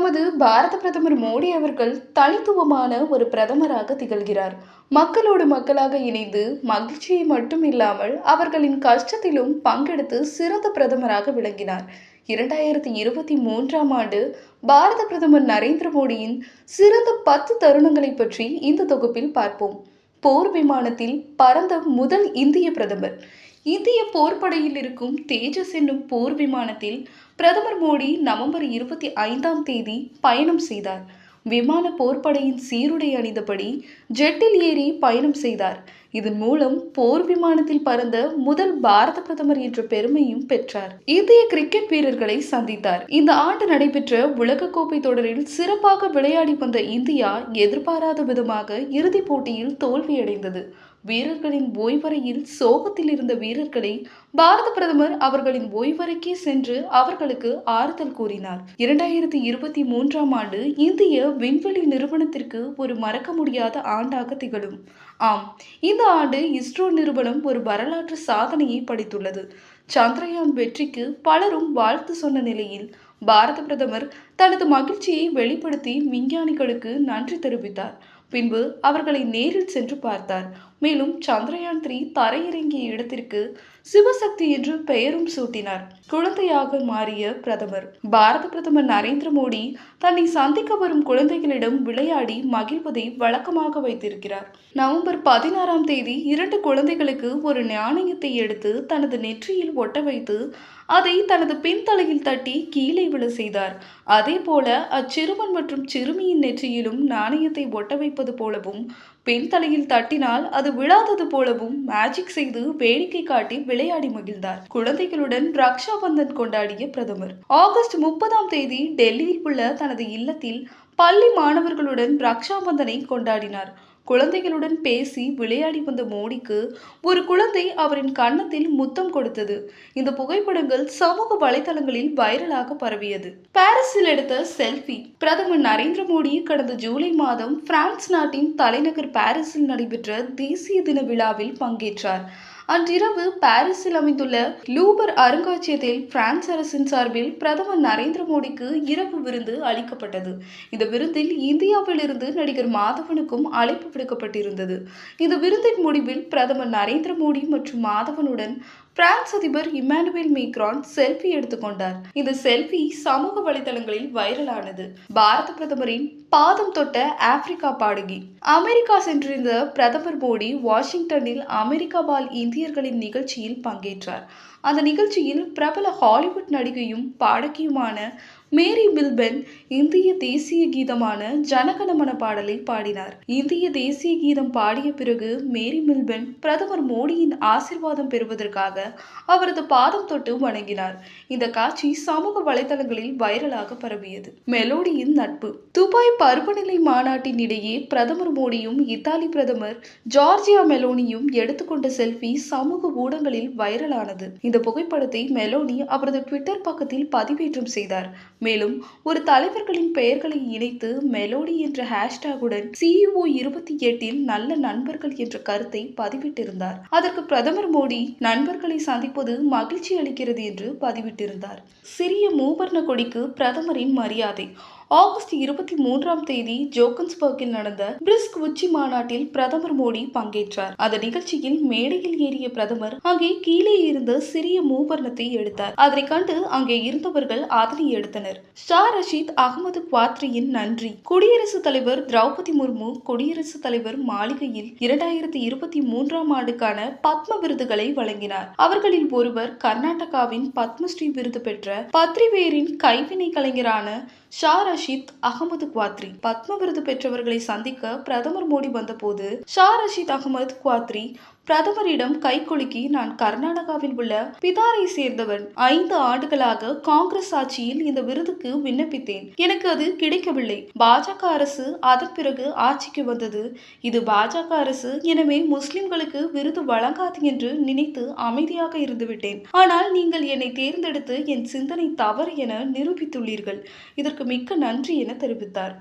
நமது பாரத பிரதமர் மோடி அவர்கள் தனித்துவமான ஒரு பிரதமராக திகழ்கிறார். மக்களோடு மக்களாக இணைந்து மகிழ்ச்சியை மட்டும் இல்லாமல் அவர்களின் கஷ்டத்திலும் பங்கெடுத்து சிறந்த பிரதமராக விளங்கினார். இரண்டாயிரத்தி இருபத்தி மூன்றாம் ஆண்டு பாரத பிரதமர் நரேந்திர மோடியின் சிறந்த பத்து தருணங்களை பற்றி இந்த தொகுப்பில் பார்ப்போம். போர் விமானத்தில் பறந்த முதல் இந்திய பிரதமர். இந்திய போர்ப்படையில் இருக்கும் தேஜஸ் என்னும் போர் விமானத்தில் பிரதமர் மோடி நவம்பர் இருபத்தி ஐந்தாம் தேதி பயணம் செய்தார். விமான போர்ப்படையின் சீருடை அணிந்தபடி ஜெட்டில் ஏறி பயணம் செய்தார். இதன் மூலம் போர் விமானத்தில் பறந்த முதல் பாரத பிரதமர் என்ற பெருமையும் பெற்றார். இந்திய கிரிக்கெட் வீரர்களை சந்தித்தார். இந்த ஆண்டு நடைபெற்ற உலகக்கோப்பை தொடரில் சிறப்பாக விளையாடி வந்த இந்தியா எதிர்பாராத விதமாக இறுதிப் போட்டியில் தோல்வியடைந்தது. வீரர்களின் ஓய்வறையில் சோகத்தில் இருந்த வீரர்களை பாரத பிரதமர் அவர்களின் ஓய்வறைக்கே சென்று அவர்களுக்கு ஆறுதல் கூறினார். இரண்டாயிரத்தி இருபத்தி மூன்றாம் ஆண்டு இந்திய விண்வெளி நிறுவனத்திற்கு ஒரு மறக்க முடியாத ஆண்டாக திகழும். ஆம் இந்த ஆண்டு இஸ்ரோ நிறுவனம் ஒரு வரலாற்று சாதனையை படைத்துள்ளது. சந்திரயான் வெற்றிக்கு பலரும் வாழ்த்து சொன்ன நிலையில் பாரத பிரதமர் தனது மகிழ்ச்சியை வெளிப்படுத்தி விஞ்ஞானிகளுக்கு நன்றி தெரிவித்தார். பின்பு அவர்களை நேரில் சென்று பார்த்தார். மேலும் சந்திரயான் த்ரீ தரையிறங்கிய இடத்திற்கு சிவசக்தி என்று பெயரும் சூட்டினார். குழந்தையாக மாறிய பிரதமர். பாரத பிரதமர் நரேந்திர மோடி தன்னை சந்திக்க வரும் குழந்தைகளிடம் விளையாடி மகிழ்வதை வழக்கமாக வைத்திருக்கிறார். நவம்பர் பதினாறாம் தேதி இரண்டு குழந்தைகளுக்கு ஒரு நாணயத்தை எடுத்து தனது நெற்றியில் ஒட்ட வைத்து அதை தனது பின்தலையில் தட்டி கீழே விழ செய்தார். அதே போல அச்சிறுவன் மற்றும் சிறுமியின் நெற்றியிலும் நாணயத்தை ஒட்ட வைப்பது போலவும் பின்தலையில் தட்டினால் அது விழாதது போலவும் மேஜிக் செய்து வேடிக்கை காட்டி விளையாடி மகிழ்ந்தார். குழந்தைகளுடன் ரக்ஷா பந்தன் கொண்டாடிய பிரதமர். ஆகஸ்ட் முப்பதாம் தேதி டெல்லியில் உள்ள தனது இல்லத்தில் பள்ளி மாணவர்களுடன் ரக்ஷா பந்தனை கொண்டாடினார். குழந்தைகளுடன் பேசி விளையாடி வந்த மோடிக்கு ஒரு குழந்தை அவரின் கன்னத்தில் முத்தம் கொடுத்தது. இந்த புகைப்படங்கள் சமூக வலைதளங்களில் வைரலாக பரவியது. பாரிஸில் எடுத்த செல்ஃபி. பிரதமர் நரேந்திர மோடி கடந்த ஜூலை மாதம் பிரான்ஸ் நாட்டின் தலைநகர் பாரிஸில் நடைபெற்ற தேசிய தின விழாவில் பங்கேற்றார். அன்றிரவு பாரிஸில் அமைந்துள்ள லூபர் அருங்காட்சியகத்தில் பிரான்ஸ் அரசின் சார்பில் பிரதமர் நரேந்திர மோடிக்கு இரவு விருந்து அளிக்கப்பட்டது. இந்த விருந்தில் இந்தியாவில் இருந்து நடிகர் மாதவனுக்கும் அழைப்பு விடுக்கப்பட்டிருந்தது. இந்த விருந்தின் முடிவில் பிரதமர் நரேந்திர மோடி மற்றும் மாதவனுடன் பிரான்ஸ் அதிபர் இமானுவேல் மேக்ரான் செல்ஃபி எடுத்துக்கொண்டார் இந்த செல்ஃபி சமூக வலைதளங்களில் வைரலானது. பாரத பிரதமரின் பாதம் தொட்ட ஆப்பிரிக்கா பாடகி. அமெரிக்கா சென்றிருந்த பிரதமர் மோடி வாஷிங்டனில் அமெரிக்கா வாழ் இந்தியர்களின் நிகழ்ச்சியில் பங்கேற்றார். அந்த நிகழ்ச்சியில் பிரபல ஹாலிவுட் நடிகையும் பாடகியுமான மேரி பில்பென் இந்திய தேசிய கீதமான ஜனகணமன பாடலை பாடினார். இந்திய தேசிய கீதம் பாடிய பிறகு மேரி மில்பென் பிரதமர் மோடியின் ஆசிர்வாதம் பெறுவதற்காக அவரது பாதம் தொட்டு வணங்கினார். இந்த காட்சி சமூக வலைதளங்களில் வைரலாக பரவியது. மெலோடியின் நட்பு. துபாய் பருவநிலை மாநாட்டின் இடையே பிரதமர் மோடியும் இத்தாலி பிரதமர் ஜார்ஜியா மெலோனியும் எடுத்துக்கொண்ட செல்ஃபி சமூக ஊடகங்களில் வைரலானது. இந்த புகைப்படத்தை மெலோனி அவரது ட்விட்டர் பக்கத்தில் பதிவேற்றம் செய்தார். மேலும் ஒரு தலைவர்களின் பெயர்களை இணைத்து மெலோடி என்ற ஹேஷ்டாகுடன் சிஇஓ இருபத்தி எட்டில் நல்ல நண்பர்கள் என்ற கருத்தை பதிவிட்டிருந்தார். அதற்கு பிரதமர் மோடி நண்பர்களை சந்திப்பது மகிழ்ச்சி அளிக்கிறது என்று பதிவிட்டிருந்தார். சிறிய மூவர்ண கொடிக்கு பிரதமரின் மரியாதை. ஆகஸ்ட் இருபத்தி மூன்றாம் தேதி ஜோகன்ஸ்பர்க்கில் நடந்த பிரிஸ்க் உச்சி மாநாட்டில் பிரதமர் மோடி பங்கேற்றார். அந்த நிகழ்ச்சியில் மேடையில் ஏறிய பிரதமர் அங்கே கீழே இருந்த சிறிய மூவர்ணத்தை எடுத்தார். அதனை கண்டு அங்கே இருந்தவர்கள் அதனை எடுத்தனர். ஷா ரஷீத் அகமது குவாத்ரியின் நன்றி. குடியரசுத் தலைவர் திரௌபதி முர்மு குடியரசுத் தலைவர் மாளிகையில் இரண்டாயிரத்தி இருபத்தி மூன்றாம் ஆண்டுக்கான பத்ம விருதுகளை வழங்கினார். அவர்களில் ஒருவர் கர்நாடகாவின் பத்மஸ்ரீ விருது பெற்ற பத்ரிவேரின் கைவினை கலைஞரான ஷா ரஷீத் அகமது குவாத்ரி. பத்ம விருது பெற்றவர்களை சந்திக்க பிரதமர் மோடி வந்தபோது ஷா ரஷீத் அகமது குவாத்ரி பிரதமரிடம் கைகுலுக்கி நான் கர்நாடகாவில் உள்ள பிதாரை சேர்ந்தவன். ஐந்து ஆண்டுகளாக காங்கிரஸ் ஆட்சியில் இந்த விருதுக்கு விண்ணப்பித்தேன். எனக்கு அது கிடைக்கவில்லை. பாஜக அரசு அதன் பிறகு ஆட்சிக்கு வந்தது. இது பாஜக அரசு எனவே முஸ்லிம்களுக்கு விருது வழங்காது என்று நினைத்து அமைதியாக இருந்துவிட்டேன். ஆனால் நீங்கள் என்னை தேர்ந்தெடுத்து என் சிந்தனை தவறு என நிரூபித்துள்ளீர்கள். இதற்கு மிக்க நன்றி என தெரிவித்தார்.